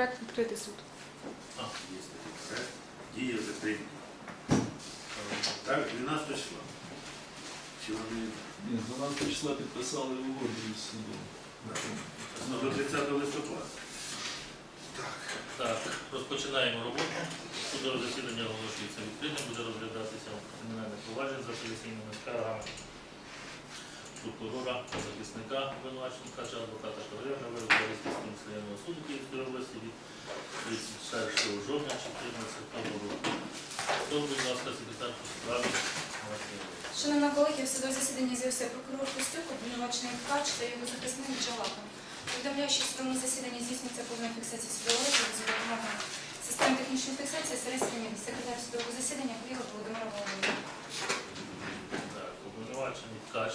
проект відкритий суд. А, є такий проект. Діє вже прийнято. Так, 12 числа. Чи вони Ні, 12 числа підписали угоду із судом. ну, до 30 листопада? Так, розпочинаємо роботу. Судове засідання оголошується відкритим, буде розглядатися кримінальне провадження за апеляційними скаргами прокурора, захисника обвинуваченка чи адвоката Шаврина Верховського районного суду Київської області від 31 жовтня 2014 року. Хто, будь ласка, секретар по справі? Шановна колеги, в судове засідання з'явився прокурор Костюк, обвинувачений Ткач та його захисник Джалака. Повідомляю, що в судовому засіданні здійснюється повна фіксація судового розгляду за допомогою систем технічної фіксації середньої секретар судового засідання Куліга Володимира Володимира. Так, обвинувачений Ткач.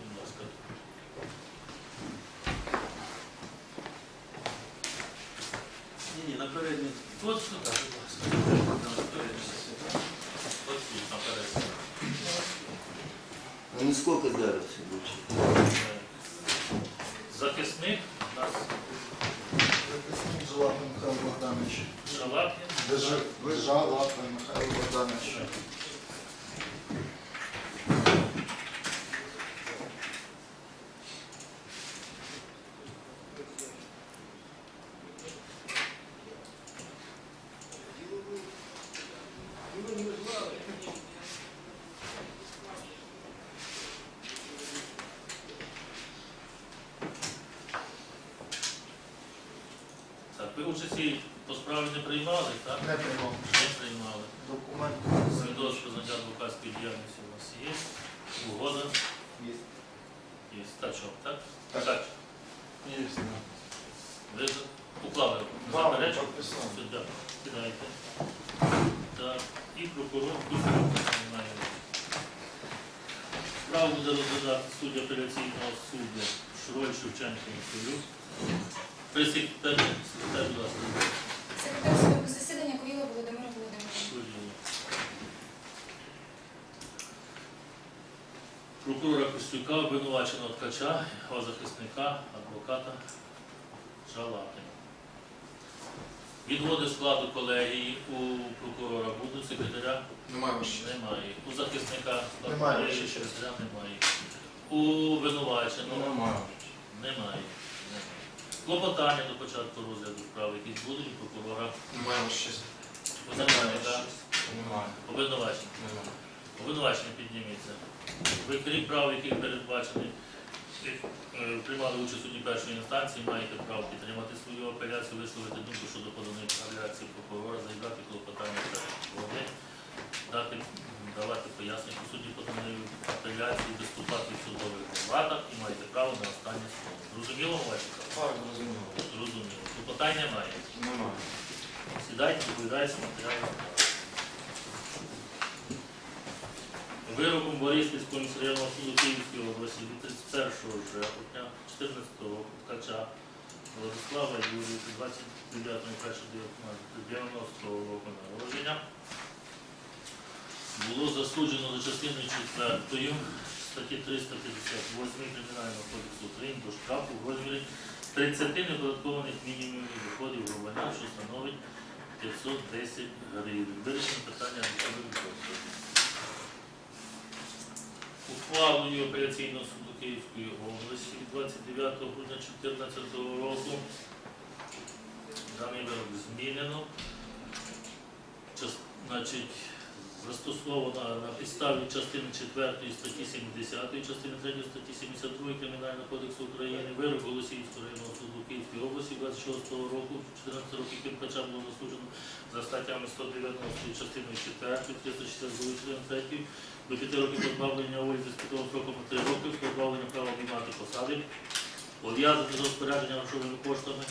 Будь ласка. Ні, ні, на передній. От сюди, будь ласка. Тут, наперед. Ну, зараз лучше? Захисник у нас Записник Жалапин Михайло Богданович. Шалапін. Держи- Жалапин Михайло Богданович. Так, ви участі по справі не приймали, так? Не приймав. Не приймали. Документ. Свідоцтво з адвокатської діяльності у вас є. Угода Є. є. Тачок, так? Так. Тач. Є. Ви уклали підписав. Сюди. Кидайте. Так. І прокурор Кузьмин знає. Справу буде розглядати суддя апеляційного суду Шроль Шевченко Миколюк. Присікте, секретар, будь ласка. Секретар судового засідання Куліга Володимира Володимировича. Суддю. Прокурора Костюка, обвинуваченого ткача, його захисника, адвоката Шалапіна. Відводи складу колегії у прокурора будуть, секретаря Немає немає. У захисника складу Немає. колегії секретаря немає. У обвинуваченого Немає. немає. Немає. Клопотання до початку розгляду справи, якісь будуть у прокурора. Немає. У захисника Немає. обвинувачення. Немає. Обвинувачення підніміться. Ви крім прав, яких передбачені, е, приймали участь у суді першої інстанції, маєте право підтримати свою апеляцію, висловити думку щодо поданої апеляції прокурора, заявляти клопотання та вони, дати, давати пояснення по суді поданої апеляції, виступати в судових палатах і маєте право на останнє слово. Зрозуміло, права? Так, зрозуміло. Зрозуміло. Клопотання має. Немає. Сідайте, доповідайте матеріали справи. Вироком Бориспільського міськрайонного суду Київської від 31 жовтня 14 року ткача Владислава Юрійовича 29.01.90 року народження було засуджено за частиною 4 статті 358 Кримінального кодексу України до штрафу в розмірі 30 неоподаткованих мінімумів доходів громадян, що становить 510 гривень. Вирішення питання. Ухвалою апеляційного суду Київської області від 29 грудня 2014 року даний вирок змінено. Час- Значить, застосовано на підставі частини 4 статті 70, частини 3 статті 72 Кримінального кодексу України вирок Голосіївського районного суду Київської області 26 року, 14 років Кимкача було засуджено за статтями 190 частиною 4, 362 частиною 3 до 5 років позбавлення волі з підтримом строком 3 роки, позбавлення права обіймати посади, пов'язати з розпорядженням грошовими коштами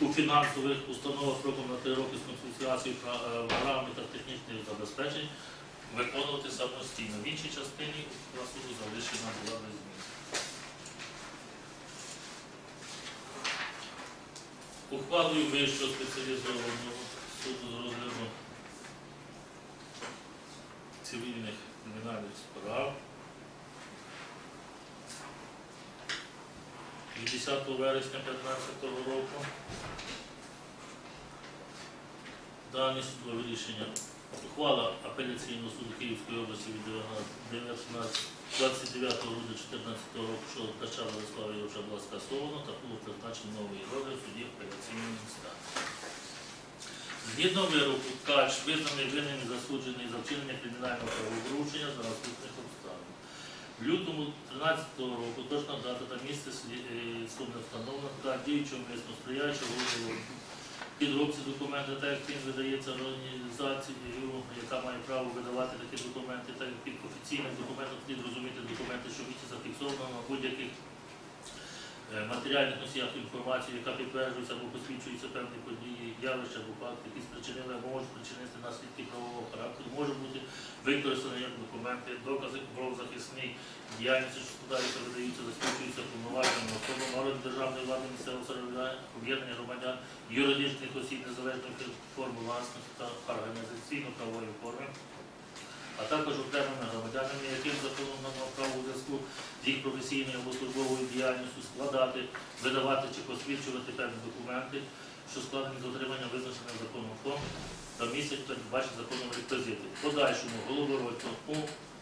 у фінансових установах строком на 3 роки з консультацією е, програми та технічних забезпечень виконувати самостійно. В іншій частині суду залишена була без змін. Ухвалою Вищого спеціалізованого суду з розгляду цивільних кримінальних справ від 10 вересня 2015 року. Дані судове рішення. Ухвала апеляційного суду Київської області від 29 грудня 2014 року, що Ткача Владислава Євча була скасована та було призначено новий розгляд в суді апеляційної інстанції. Згідно вироку, Ткач визнаний винним і засуджений за вчинення кримінального правопорушення за наступних обставин. В лютому 2013 року точна дата та місце е, суду не встановлено, Ткач діючого місно сприяючого підробці документи, так як він видається організацією, яка має право видавати такі документи, так як під офіційним документом слід розуміти документи, що віці зафіксовано на будь-яких матеріальних носіях інформації, яка підтверджується або посвідчується певні події, явища або факти, які спричинили або можуть спричинити наслідки правового характеру, може бути використані як документи, докази правозахисної діяльності, що складаються, видаються, засвідчуються повноваженими особам, органів державної влади місцевого самоврядування, об'єднання громадян, юридичних осіб незалежних від форми власності та організаційно-правової форми, а також окремими громадянами, яким законом надано право у зв'язку з їх професійною або службовою діяльністю складати, видавати чи посвідчувати певні документи, що складені з отримання визначених законом форм та містять передбачені законом реквізити. В подальшому головородько у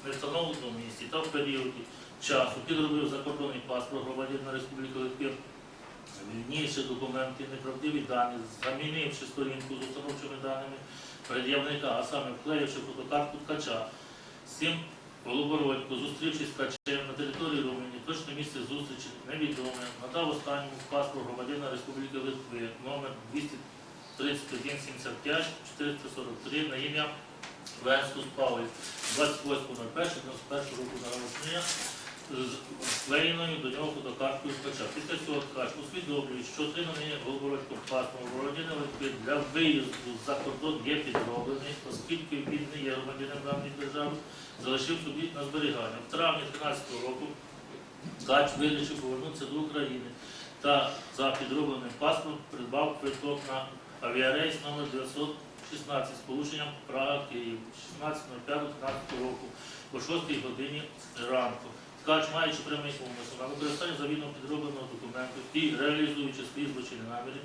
невстановленому місці та в періоді часу підробив закордонний паспорт громадянина Республіки Литви, вільніше документи, неправдиві дані, замінивши сторінку з установчими даними пред'явника, а саме вклеївши фотокартку ткача. З цим Голобородько, зустрівшись з ткачем на території Румунії, точне місце зустрічі невідоме, надав останньому паспорт громадянина Республіки Литви номер 23175 443 на ім'я Венскус Павлі 28.01.91 року народження з вклеєною до нього фотокарткою ткача. Після цього ткач усвідомлює, що отриманий Голобородько паспорт громадянина Литви для виїзду за кордон є підроблений, оскільки він не є громадянином даної держави, залишив собі на зберігання. В травні 2013 року Ткач вирішив повернутися до України та за підробленим паспортом придбав квиток на авіарейс номер 916 з полученням Прага Київ 16.05.13 року о 6 годині ранку. Ткач, маючи прямий умисел на використання завідно підробленого документу і реалізуючи свої злочинні наміри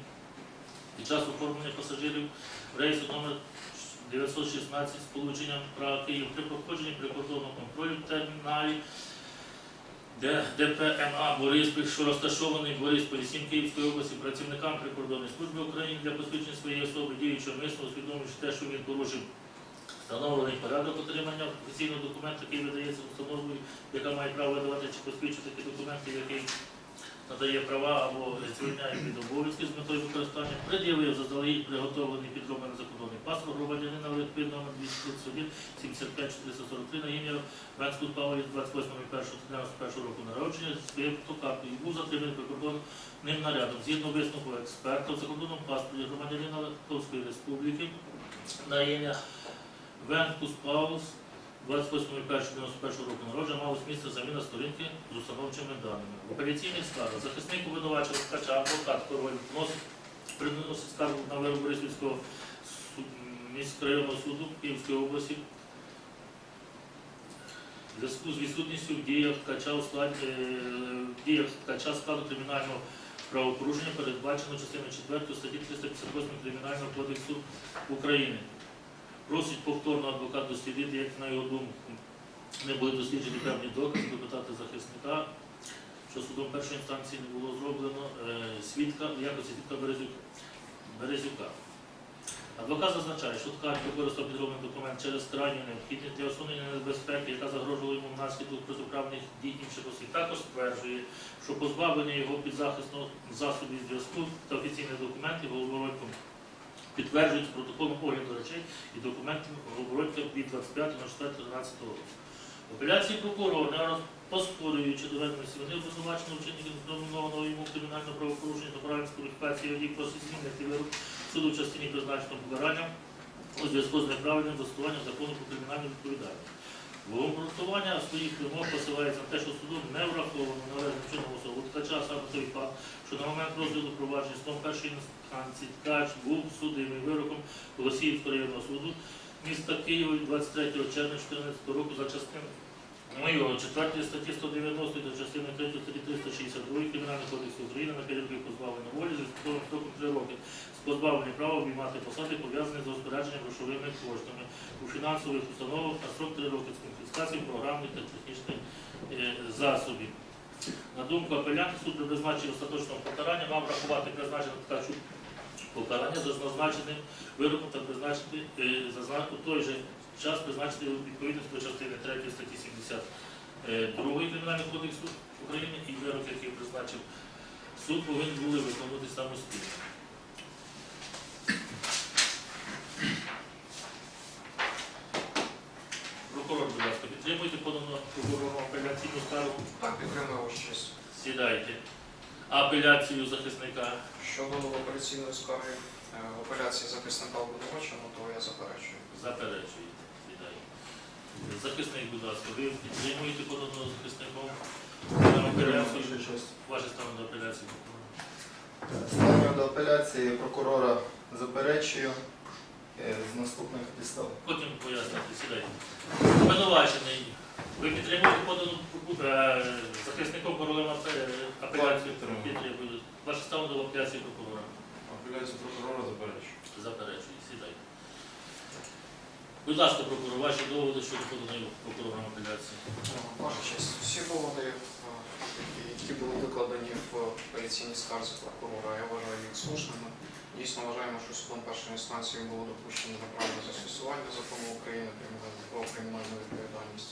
під час оформлення пасажирів рейсу номер 916 з полученням Прага Київ при проходженні прикордонного контролю в терміналі ДПМА Бориспіль, що розташований в Борисполі, 7 Київської області, працівникам прикордонної служби України для посвідчення своєї особи, діючого мисно, усвідомлюючи те, що він порушив встановлений порядок отримання офіційного документу, який видається установою, яка має право видавати чи посвідчити такі документи, який надає права або звільняє від обов'язків з метою використання, пред'явив заздалегідь приготовлений підроблений закордонний паспорт громадянина Литви номер 231 75 443 на ім'я Венську Павлі 28.01.1991 року народження зі своєю і був затриманий прикордонним нарядом. Згідно висновку експерта, в закордонному паспорті громадянина Литовської Республіки на ім'я Венкус Паулс 28.01.91 року народження малось місце заміна сторінки з установчими даними. В апеляційних скаргах захисник обвинуваченого ткача, адвокат король вносить приносить скаргу на вирок Борисівського міськрайонного суду Київської області в зв'язку з відсутністю в діях ткача е, в діях ткача складу кримінального правопорушення передбачено частиною 4 статті 358 Кримінального кодексу України. Просить повторно адвокат дослідити, як на його думку не були досліджені певні докази, допитати захисника, що судом першої інстанції не було зроблено е, свідка якості свідка Березюка. Адвокат зазначає, що ткач використав підробний документ через крайню необхідність для усунення небезпеки, яка загрожувала йому внаслідок протиправних дій інших осіб. Також стверджує, що позбавлення його підзахисного засобів зв'язку та офіційних документів головою Головородьком підтверджують протоколом огляду речей і документів Головородька від 25.04.13 року. Апеляції прокурор, не поспорюючи доведеності вони обвинуваченого вчинення інкримінованого йому кримінального правопорушення та правильної кваліфікації водій просить змінити вирок суду в частині призначеного покарання у зв'язку з неправильним застосуванням закону про кримінальну відповідальність. В обґрунтування своїх вимог посилається на те, що судом не враховано належним чином особу ткача саме той факт, що на момент розгляду провадження судом першої інстанції ткач був судимий вироком Голосіївського районного суду міста Києва від 23 червня 2014 року за частиною Мою 4 статті 190 до частини 3 статті 362 Кримінального кодексу України на період позбавлення волі зі судовим строком 3 роки з позбавлення права обіймати посади, пов'язані з розпорядженням грошовими коштами у фінансових установах на строк 3 роки з конфіскації програмних та технічних е, засобів. На думку апелянта, суд при призначенні остаточного покарання мав врахувати призначене ткачу покарання за зазначеним вироком та призначити е, у той же час призначити відповідність до частини 3 статті 72 Кримінального кодексу України і вирок, який призначив суд, повинні були виконувати самостійно. Прокурор, будь ласка, підтримуйте подану прокурором апеляційну скаргу. Так, підтримую вашу честь. Сідайте. Апеляцію захисника. Щодо операційної скарги е, операції захисника обвинуваченого, то я заперечую. Заперечуєте. Сідайте. Захисник, будь ласка, ви підтримуєте поданого захисником. Ваше ставлення до апеляції. Ставлю до апеляції прокурора заперечую е, з наступних підстав. Потім пояснити, сідайте. Обвинувачений. Ви підтримуєте подану е, захисником королем апе- апеляцію? Підтримую. Ваше ставлення до апеляції прокурора. Апеляцію прокурора заперечую. Заперечує. Сідайте. Будь ласка, прокурор, ваші доводи щодо поданої прокурором апеляції. Ваша честь, всі доводи, е, які- були викладені в апеляційній скарзі прокурора, я вважаю їх слушними. Дійсно вважаємо, що судом першої інстанції було допущено неправильне застосування закону України про кримінальну відповідальність.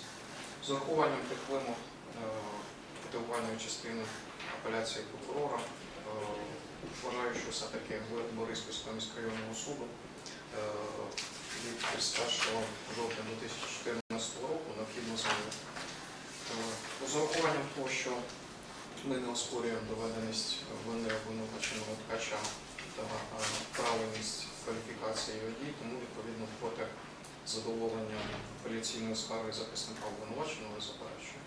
З урахуванням тих вимог е, мотивувальної частини апеляції прокурора, е, вважаю, що все-таки Бориспільського міськрайонного суду е, від 31 жовтня 2014 року необхідно змінити. Е, З урахуванням того, що ми не оспорюємо доведеність вини обвинуваченого ткача та е, правильність кваліфікації його дій, тому відповідно проти задоволення апеляційної скарги захисника обвинуваченого заперечую.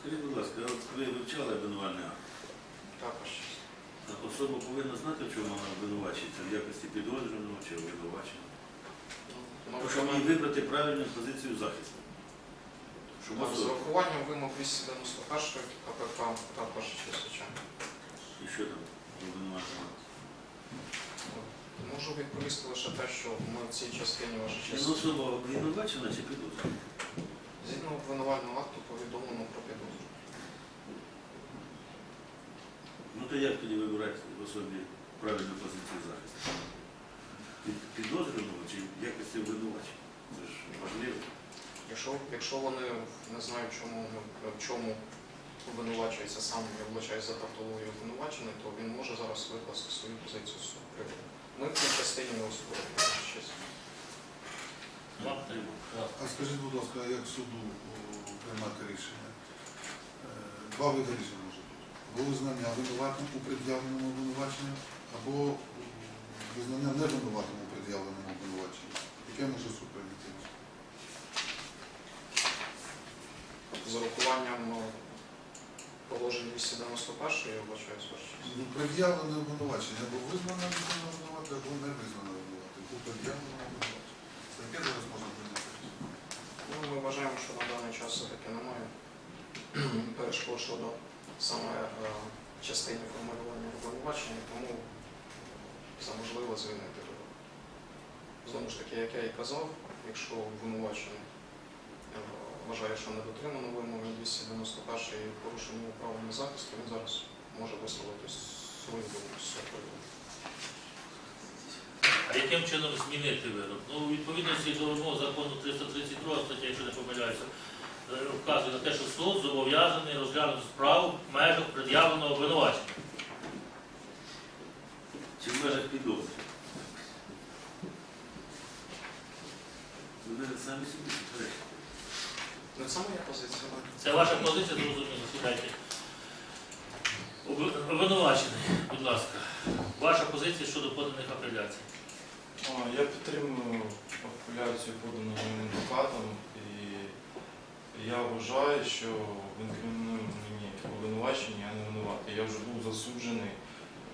Скажіть, будь ласка, от ви вивчали обвинувальний акт? Також Так особа повинна знати, в чому вона обвинувачується, в якості підозрюваного чи обвинуваченого. ну, Щоб їй вибрати правильну позицію захисту. Щоб з особа. урахуванням вимог 291 КПК також звичайно. І що там обвинувачено? Можу відповісти лише те, що ми в цій частині ваша честь. особа обвинувачена чи підозрювана? Згідно обвинувального акту повідомлено про підозру. Ну то як тоді вибирати в особі правильну позицію захисту? Під- Підозрюваного чи в якості обвинувачення? Це ж важливо. Якщо, якщо вони не знають, чому, в чому обвинувачується сам, я вибачаюсь за тавтологію обвинувачений, то він може зараз викласти свою позицію приводу. Ми в цій частині не оспорюємо. А скажіть, будь ласка, як суду о, приймати рішення? Е, Два види рішення може бути. Або визнання винуватим у пред'явленому обвинуваченні, або визнання невинуватим у пред'явленому обвинуваченні. Яке може суд прийняти рішення? З урахуванням е, положень 291 я ваша честь. Ну, Пред'явлене обвинувачення або визнане людина винуватим, або не визнане Це яке зараз можна? Ну, ми вважаємо, що на даний час все-таки немає перешкод щодо саме е, частині формулювання обвинувачення, тому це можливо звільнити його. Знову ж таки, як я і казав, якщо обвинувачений е, вважає, що не дотримано вимоги 291 і порушення права на захист, він зараз може висловити свою думку з цього. А яким чином змінити вирок? Ну, у відповідності до вимог закону 332 стаття, якщо не помиляюся, е, вказує на те, що суд зобов'язаний розглянути справу в межах пред'явленого обвинувачення. Чи в межах підозри? Ви самі собі суперечите. Ну, це моя позиція. Це ваша позиція, зрозуміло, сідайте. Обви- Обвинувачений, будь ласка, ваша позиція щодо поданих апеляцій. Я підтримую апеляцію подану моїм адвокатом і я вважаю, що в інкриміновані обвинувачення я не винуватий. Я вже був засуджений.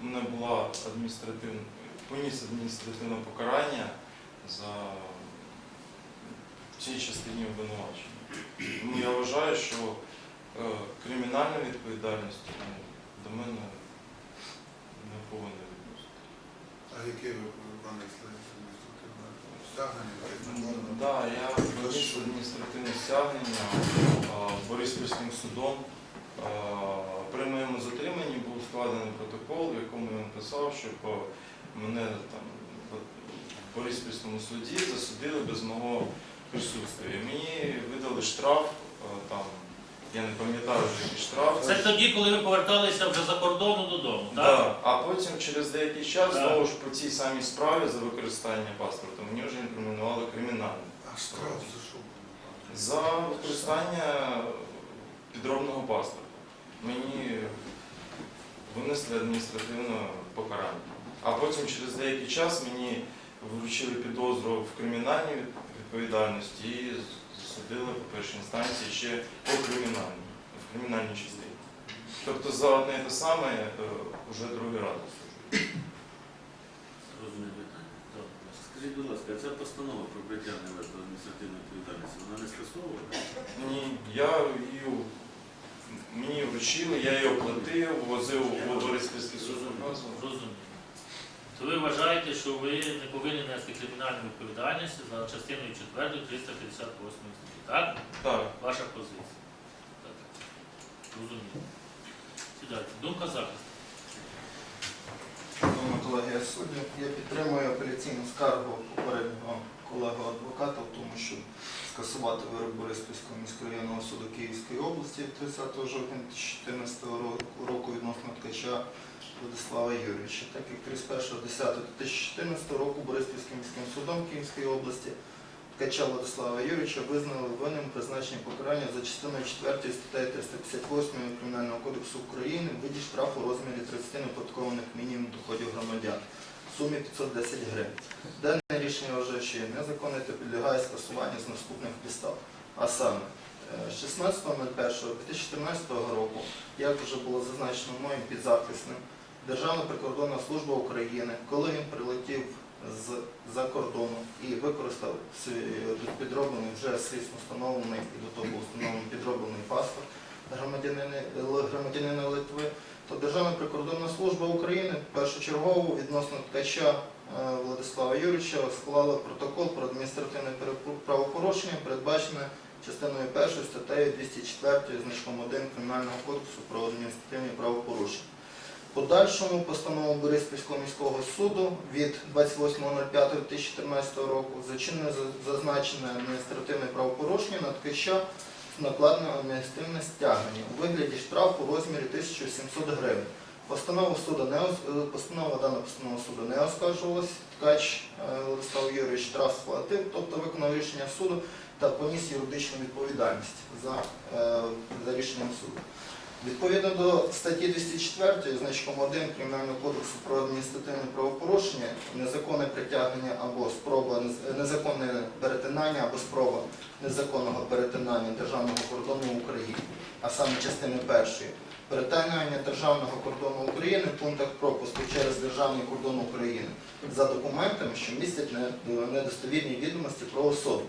У мене була адміністративна, поніс адміністративне покарання за цій частині обвинувачення. Тому я вважаю, що е, кримінальна відповідальність ну, до мене не повинна відносити. А яке ви понесли адміністративне стягнення? Я вніс адміністративне стягнення Бориспільським судом. При моєму затриманні був складений протокол, в якому я написав, що мене там в Бориспільському суді засудили без мого присутствия. І Мені видали штраф, там, я не пам'ятаю вже який штраф. Це тоді, коли ви поверталися вже за кордону додому, так? Да. А потім через деякий час Так. знову ж по цій самій справі за використання паспорта мені вже інкримінували кримінальне. А штраф за що? За використання підробного паспорта. Мені винесли адміністративне покарання. А потім через деякий час мені вручили підозру в кримінальній відповідальності і засудили по першій інстанції ще по кримінальній, в кримінальній частині. Тобто за одне і те саме е, вже другий раз засуджую. Розумію питання. Скажіть, будь ласка, ця постанова про притягнення вас до адміністративної відповідальності, вона не скасована? Ні, я її мені вручили, я її оплатив, возив у Бориспільський суд. Зрозуміло. То ви вважаєте, що ви не повинні нести кримінальну відповідальність за частиною 4 358 статті, так? Так. Ваша позиція. Так. Розумію. Сідайте. Думка захисту. Шановна колегія суддів, я підтримую апеляційну скаргу попереднього колегу адвоката в тому, щоб скасувати вирок Бориспільського міськрайонного суду Київської області 30 жовтня 2014 року- відносно ткача Владислава Юрійовича. Так як 31.10.2014 року Бориспільським міським судом Київської області ткача Владислава Юрійовича визнали винним призначення покарання за частиною 4 статтею 358 Кримінального кодексу України в виді штрафу розмірі 30 неоподаткованих мінімум доходів громадян в сумі 510 гривень. Рішення вважаю, що є незаконне та підлягає скасуванню з наступних підстав. А саме, е, з 16.01.2014 року, як вже було зазначено моїм підзахисним, Державна прикордонна служба України, коли він прилетів з-за кордону і використав підроблений вже слідно встановлений і до того встановлений підроблений паспорт громадянина, громадянина Литви, то Державна прикордонна служба України першочергово відносно ткача е, Владислава Юрійовича склала протокол про адміністративне правопорушення, передбачене частиною 1 статтею 204 значком 1 Кримінального кодексу про адміністративні правопорушення. Подальшому постанову Бориспільського міського суду від 28.05.2014 року зачинено зазначене адміністративне правопорушення на ткача накладено адміністративне стягнення у вигляді штрафу у розмірі 1700 гривень. Постанова суду не е, постанова дана постанова суду не оскаржувалась. Ткач е, Владислав Юрійович штраф сплатив, тобто виконав рішення суду та поніс юридичну відповідальність за, е, за рішенням суду. Відповідно до статті 204 значком 1 Кримінального кодексу про адміністративне правопорушення, незаконне притягнення або спроба незаконне перетинання або спроба незаконного перетинання державного кордону України, а саме частини першої, перетинання державного кордону України в пунктах пропуску через державний кордон України за документами, що містять недостовірні відомості про особу.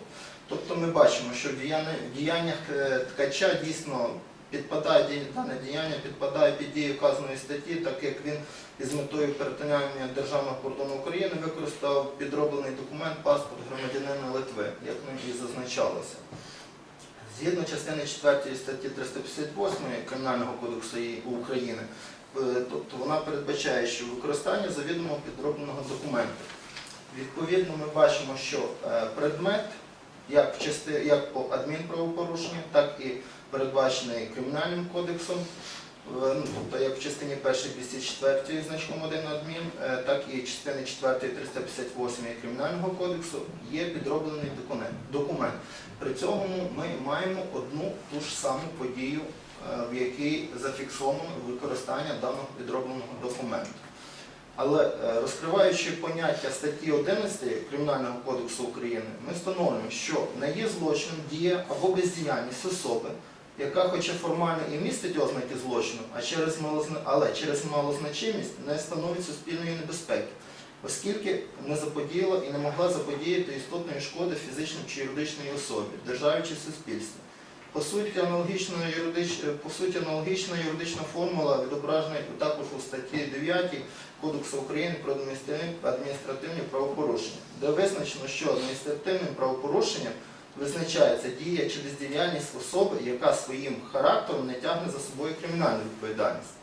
Тобто ми бачимо, що в діяннях е, ткача дійсно підпадає дане діяння підпадає під дію вказаної статті, так як він із метою перетинання державного кордону України використав підроблений документ паспорт громадянина Литви, як ним і зазначалося. Згідно частини 4 статті 358 Кримінального кодексу України, е, тобто вона передбачає, що використання завідомо підробленого документу. Відповідно, ми бачимо, що е, предмет як, по адмінправопорушенню, так і передбачений Кримінальним кодексом, ну, тобто як в частині 1 204 значком 1 адмін, е, так і частини 4 358 Кримінального кодексу є підроблений документ. При цьому ми маємо одну ту ж саму подію, е, в якій зафіксовано використання даного підробленого документу. Але е, розкриваючи поняття статті 11 Кримінального кодексу України, ми встановлюємо, що не є злочином дія або бездіяльність особи, яка хоча формально і містить ознаки злочину, а через малозна... але через малозначимість не становить суспільної небезпеки, оскільки не заподіяла і не могла заподіяти істотної шкоди фізичній чи юридичній особі, державі чи суспільству. По суті, аналогічна юридич... по суті, аналогічна юридична формула відображена також у статті 9 Кодексу України про адміністративні правопорушення, де визначено, що адміністративним правопорушенням визначається дія чи бездіяльність особи, яка своїм характером не тягне за собою кримінальну відповідальність.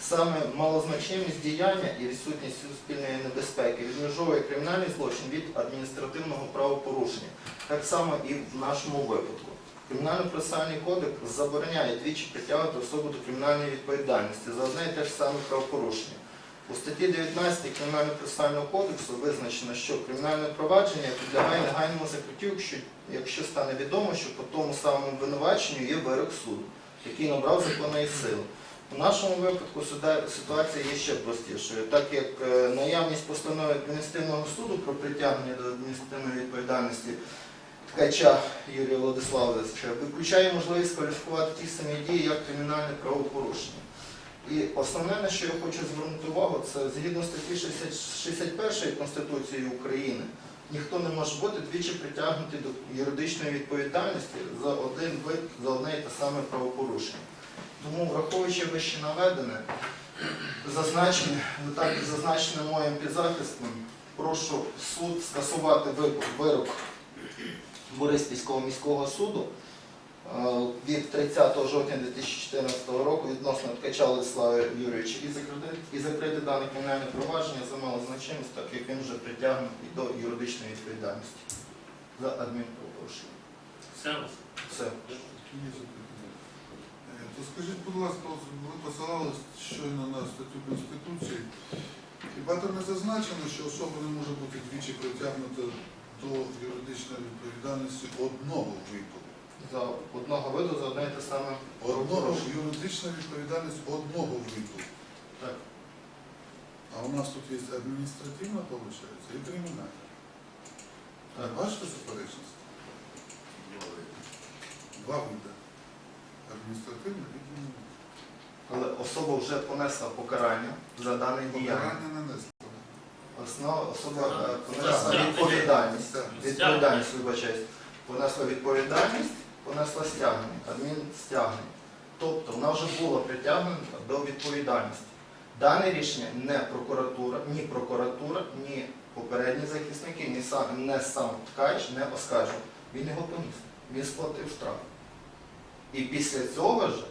Саме малозначимість діяння і відсутність суспільної небезпеки відмежовує кримінальний злочин від адміністративного правопорушення, так само і в нашому випадку. Кримінально-процесуальний кодекс забороняє двічі притягувати особу до кримінальної відповідальності за одне і те ж саме правопорушення. У статті 19 Кримінально-процесуального кодексу визначено, що кримінальне провадження підлягає негайному закриттю, якщо, якщо стане відомо, що по тому самому обвинуваченню є вирок суду, який набрав законної сили. У нашому випадку ситуація є ще простішою, так як е, наявність постанови адміністративного суду про притягнення до адміністративної відповідальності ткача Юрія Владиславовича виключає можливість кваліфікувати ті самі дії як кримінальне правопорушення. І основне, на що я хочу звернути увагу, це згідно статті 60 61 Конституції України, ніхто не може бути двічі притягнутий до юридичної відповідальності за один вид, за одне і те саме правопорушення. Тому, враховуючи вище наведене, зазначене, так і зазначене моїм підзахистом, прошу суд скасувати вирок Бориспільського міського суду від 30 жовтня 2014 року відносно ткача Владислава Юрійовича і закрити, і закрити дане кримінальне провадження за малозначимість, так як він вже притягнутий до юридичної відповідальності за адмінправопорушення. Все? Все. Е, То скажіть, будь ласка, ви посилали щойно на статтю Конституції. Хіба там не зазначено, що особа не може бути двічі притягнута до юридичної відповідальності одного виду? За одного виду за одне і те саме Одного юридична відповідальність одного виду. Так. А у нас тут є адміністративна, виходить, і кримінальна. Так. Бачите суперечність? Два види. Адміністративна і кримінальна. Але особа вже понесла покарання за дане діяння. Покарання не несла. Основа особа е, понесла відповідальність. Відповідальність, вибачаюсь. Понесла відповідальність, понесла стягнення, адмінстягнення. Тобто вона вже була притягнута до відповідальності. Дане рішення не прокуратура, ні прокуратура, ні попередні захисники, ні сам, не сам ткач не оскаржував. Він його поніс. Він сплатив штраф. І після цього ж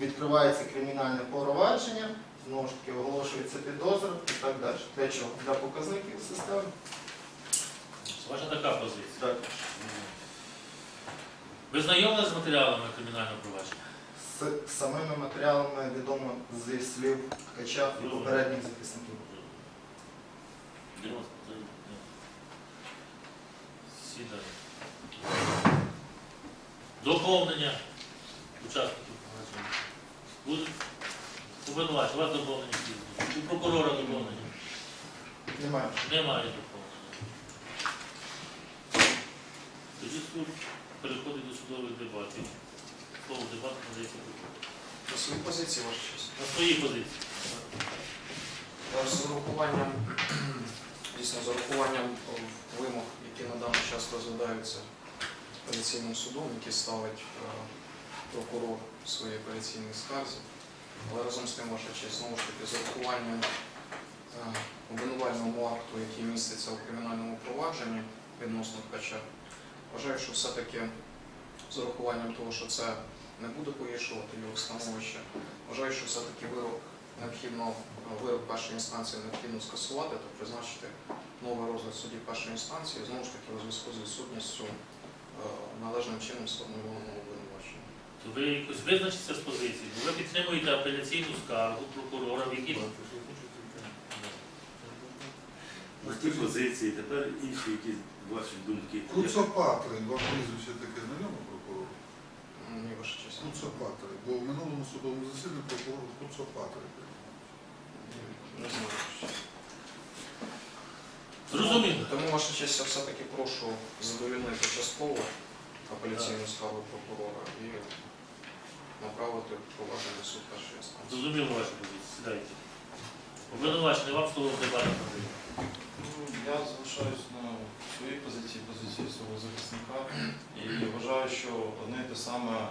відкривається кримінальне провадження, знову ж таки оголошується підозра і так далі. Для чого? Для показників системи. Ваша така позиція. Так. Ви знайомі з матеріалами кримінального провадження? З самими матеріалами відомо зі слів ткача і попередніх захисників. Сідає. Доповнення учасників провадження. Будуть? Обвинувач, у вас доповнення які? У прокурора доповнення? Немає. Немає доповнення. Тоді суд переходить до судових дебатів. Слово дебату надається. На свої позиції, ваша честь. На своїй позиції. З урахуванням, дійсно, з урахуванням вимог, які на даний час розглядаються апеляційним судом, які ставить е, прокурор в своїй апеляційній скарзі. Але разом з тим, ваша честь, знову ж таки, з урахуванням е, обвинувального акту, який міститься у кримінальному провадженні відносно ткача, вважаю, що все-таки з урахуванням того, що це не буде погіршувати його становище, вважаю, що все-таки вирок необхідно вирок першої інстанції необхідно скасувати та призначити новий розгляд судді першої інстанції, знову ж таки у зв'язку з відсутністю е, належним чином сформульованого обвинувачення. То ви якось визначиться з позиції, бо ви підтримуєте апеляційну скаргу прокурора, в якій На ті позиції, тепер інші якісь ваші думки. Куцопатри, вам прізвище таке знайомо прокурору? М, Ні, ваша честь. Куцопатри. Бо в минулому судовому засіданні прокурор Куцопатри. Не знаю. Зрозуміло. Тому, ваша честь, я все-таки прошу задовільнити частково апеляційну скаргу прокурора і направити провадження в суд першої інстанції. Зрозуміло вашу позицію. Сідайте. Обвинувачений, вам слово. Ну, Я залишаюсь на своїй позиції. позиції свого захисника і вважаю, що одне те саме,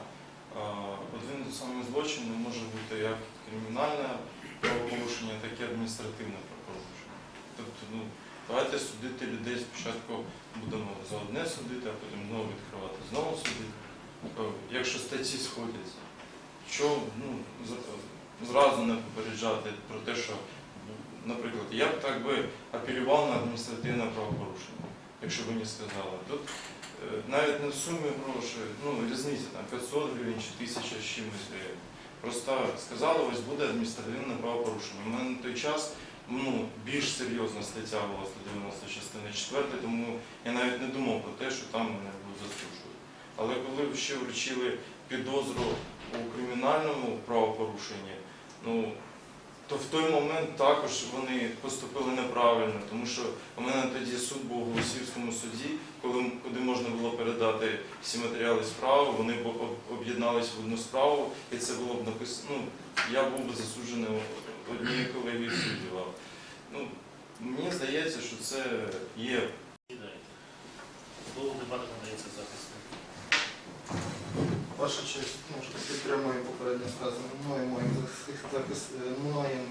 один той самий злочин не може бути як кримінальне правопорушення, так і адміністративне правопорушення. Тобто, ну, давайте судити людей спочатку будемо за одне судити, а потім знову відкривати, знову судити. Е, Якщо статті сходяться, що ну, зразу не попереджати про те, що, наприклад, я б так би апелював на адміністративне правопорушення, якщо ви мені сказали. Тут е, навіть не в сумі грошей, ну різниця там 500 гривень чи 1000 з чимось. Просто сказали, ось буде адміністративне правопорушення. У мене на той час ну, більш серйозна стаття була 190 частини 4, тому я навіть не думав про те, що там мене будуть засуджувати. Але коли ще вручили підозру у кримінальному правопорушенні, ну то в той момент також вони поступили неправильно, тому що у мене тоді суд був у Голосівському суді, коли куди можна було передати всі матеріали справи, вони б об- об'єднались в одну справу, і це було б написано. Ну, я був би засуджений однією колегією суддів. Ну, мені здається, що це є. Слово дебати надається захиснику. Ваша честь, ну, підтримую попередньо сказане мною, моїм захис- моїм,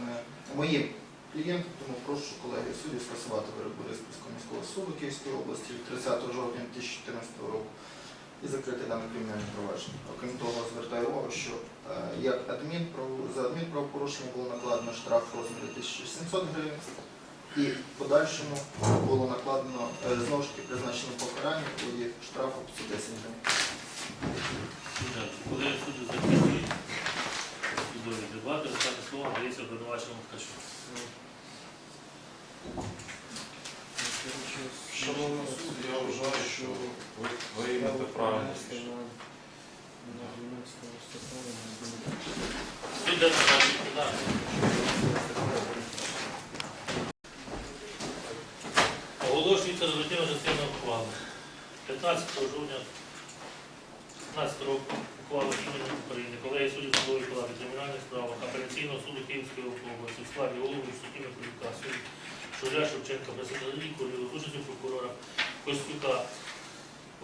моїм клієнтом, тому прошу колеги судді скасувати вирок Бориспільського міського суду Київської області від 30 жовтня 2014 року і закрити дане кримінальне провадження. Окрім того, звертаю увагу, що е, як адмінправ- за адмінправопорушення було накладено штраф в розмірі 1700 гривень, і в подальшому було накладено е, знову ж таки призначено покарання у штрафу 510 гривень. Коли суді закінчують судові дебати, останнє слово надається обвинуваченому ткачу. Шановний суд, я вважаю, що ви наші питання. Оголошується результативна частина ухвали. 15 жовтня 15 року ухвали імені України, колеги суддів судової палати кримінальних справах апеляційного суду Київської області в складі голови судді Миколюка, судді Шуря Шевченка, президента Колію, з участю прокурора Костюка,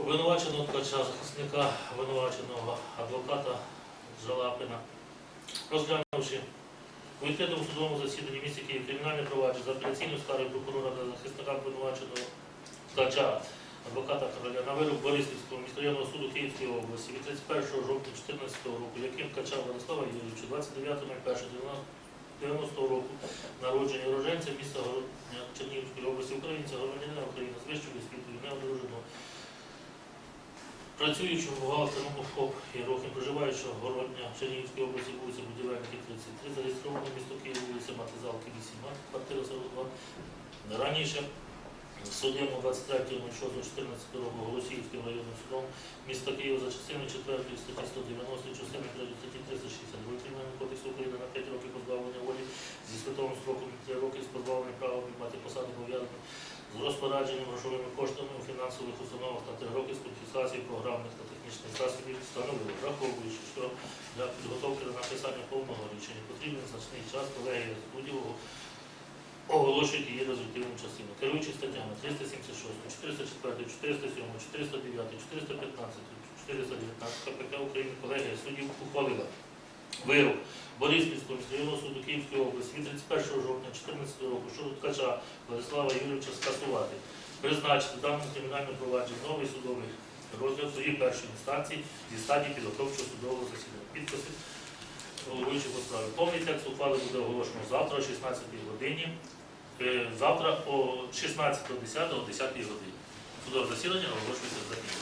обвинуваченого ткача, захисника обвинуваченого адвоката Жалапина, розглянувши у відкритому судовому засіданні місті Київ кримінальне провадження за апеляційною скаргою прокурора та захисника обвинуваченого ткача адвоката Короля на вирок Бориспільського міськрайонного суду Київської області від 31 жовтня 2014 року, яким ткача Владислава Юрійовича 29.01.90 року народження уроженця міста Чернігівської області українця, громадянина України з вищою освітою, неодруженого, працюючого бухгалтером ФОП Єрохін, проживаючого Городня Чернігівської області, вулиця Будівельників 33, зареєстровано місто Київ, вулиця Матизалки 8, квартира 42. Раніше суддям 23.06.14 року Голосіївським районним судом міста Києва за частиною 4 статті 190, частини 3 статті 362 Кримінального кодексу України на 5 років позбавлення волі зі святовим строком 3 роки з позбавленням права обіймати посаду пов'язану з розпорядженням грошовими коштами у фінансових установах та 3 роки з конфіскації програмних та технічних засобів встановили, враховуючи, що для підготовки до написання повного рішення потрібен значний час колегія суддів оголошують її результативну частину. Керуючи статтями 376, 404, 407, 409, 415, 419 КПК України колегія суддів ухвалила вирок Бориспільського міськрайонного суду Київської області від 31 жовтня 2014 року щодо ткача Владислава Юрійовича скасувати, призначити даному кримінальному провадженні новий судовий розгляд своїй першій інстанції зі стадії підготовчого судового засідання. Підписи головуючи по справі. Повний текст ухвали буде оголошено завтра о 16 годині. Е, Завтра о 16.10 о 10 годині. Судове засідання оголошується закритим.